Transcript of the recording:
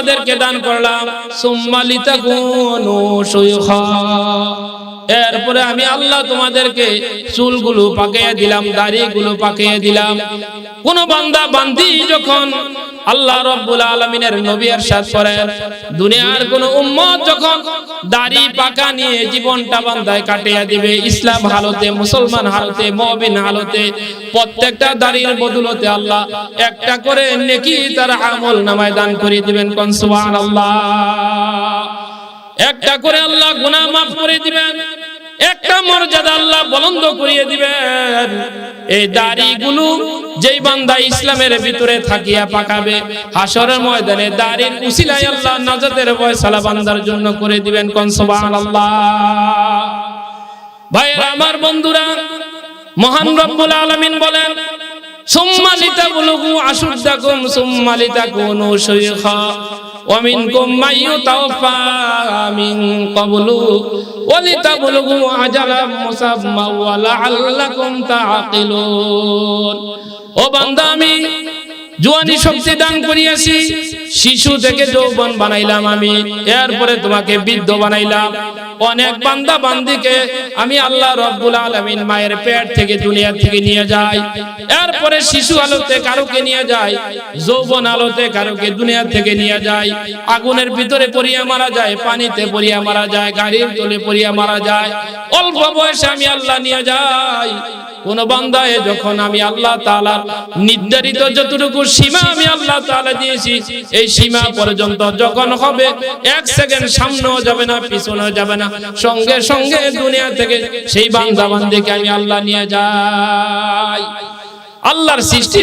তাদেরকে দান করলাম। সুম্মালিতা কুনু শুয়খা এরপরে আমি আল্লাহ তোমাদেরকে চুলগুলো পাকিয়ে দিলাম, দাড়িগুলো পাকিয়ে দিলাম। কোন বান্দা, বান্দি যখন আল্লাহ রব্বুল আলমিনের নবী এরশাদ করেন, দুনিয়ার কোন উম্মত যখন দাড়ি পাকা নিয়ে জীবনটা বান্দায় কাটিয়ে দিবে, ইসলাম হালতে, মুসলমান হালতে মবিন হালতে, প্রত্যেকটা দাড়ির বদলতে আল্লাহ একটা করে নেকি তার আমল নামায় দান করে দিবেন, কোন সুবহানাল্লাহ। একটা করে আল্লাহ গুনাহ মাফ করে দিবেন। একটা মর্যাদা আল্লাহ বলন্দ করিয়ে দিবেন। এই দাড়িগুলো যেই বান্দা ইসলামের ভিতরে থাকিয়া পাকাবে, হাসরের ময়দানে দাড়ির উসিলায় আল্লাহ নাজাতের ফয়সালা বান্দার জন্য করে দিবেন কোন সুবহানাল্লাহ। ভাইরা আমার বন্ধুরা, মহান রব্বুল আলামিন বলেন সুম্মা লিতাবলুগু আশুদ্দাকুম সুম্মা লিতাকুনু শাইখা। মিনকুম মান ইউতাওয়াফা মিন ক্বাবলু ওয়া লিতাবলুগু আজালাম মুসাম্মা ওয়া ও বান্দা, আমি জোয়ানি শক্তি দান করিয়াছি, শিশু থেকে যৌবন বানাইলাম আমি, এরপরে তোমাকে বৃদ্ধ বানাইলাম। অনেক বান্দা বান্দিকে আমি আল্লাহ রব্বুল আলামিন মায়ের পেট থেকে, দুনিয়া থেকে নিয়ে যাই। এরপরে শিশু আলোতে কারোকে নিয়ে যায় যৌবন আলোতে কারোকে দুনিয়া থেকে নিয়ে যায় আগুনের ভিতরে পড়িয়া মারা যায়, পানিতে পড়িয়া মারা যায়, গাড়ির তলে পড়িয়া মারা যায়। অল্প বয়সে আমি আল্লাহ নিয়ে যাই। কোন বান্দায় যখন আমি আল্লাহ তাআলার নির্ধারিত যতটুকু সীমা আমি আল্লাহ তাআলা দিয়েছি, এই সীমা পর্যন্ত যখন হবে, এক সেকেন্ড সামনেও যাবে না, পিছনেও যাবে না। সঙ্গে সঙ্গে দুনিয়া থেকে সেই বান্দা বান্দিকে আমি আল্লাহ নিয়ে যাই। আল্লাহর সৃষ্টি